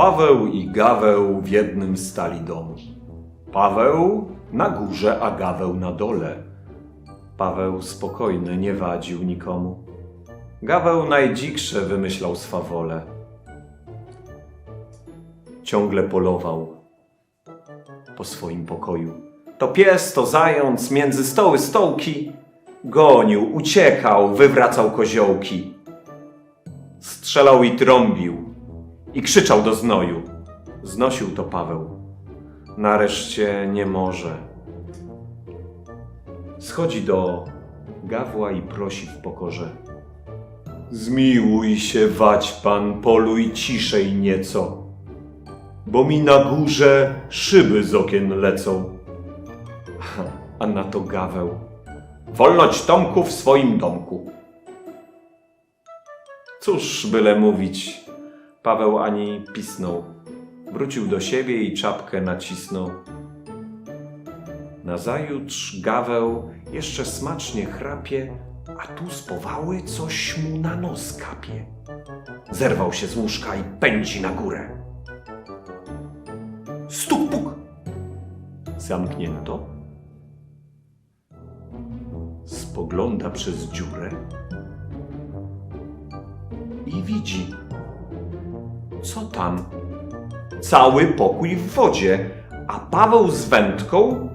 Paweł i Gaweł w jednym stali domu. Paweł na górze, a Gaweł na dole. Paweł spokojny, nie wadził nikomu. Gaweł najdziksze wymyślał swawole. Ciągle polował po swoim pokoju. To pies, to zając, między stoły stołki. Gonił, uciekał, wywracał koziołki. Strzelał i trąbił i krzyczał do znoju. Znosił to Paweł. Nareszcie nie może. Schodzi do Gawła i prosi w pokorze. Zmiłuj się, wać pan, poluj ciszej nieco, bo mi na górze szyby z okien lecą. A na to Gaweł. Wolność Tomku w swoim domku. Cóż byle mówić, Paweł ani pisnął. Wrócił do siebie i czapkę nacisnął. Nazajutrz Gaweł jeszcze smacznie chrapie, a tu z powały coś mu na nos kapie. Zerwał się z łóżka i pędzi na górę. Stuk puk! Zamknięto. Spogląda przez dziurę i widzi. Co tam? Cały pokój w wodzie, a Paweł z wędką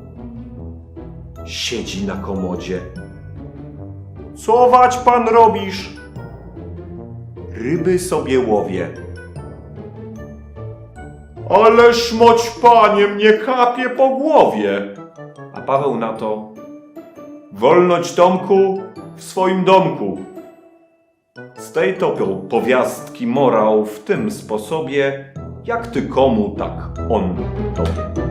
siedzi na komodzie. Co wać pan robisz? Ryby sobie łowię. Ależ moć panie mnie kapie po głowie. A Paweł na to. Wolność Tomku w swoim domku. Z tej to po- powiastki morał w tym sposobie, jak ty komu, tak on tobie.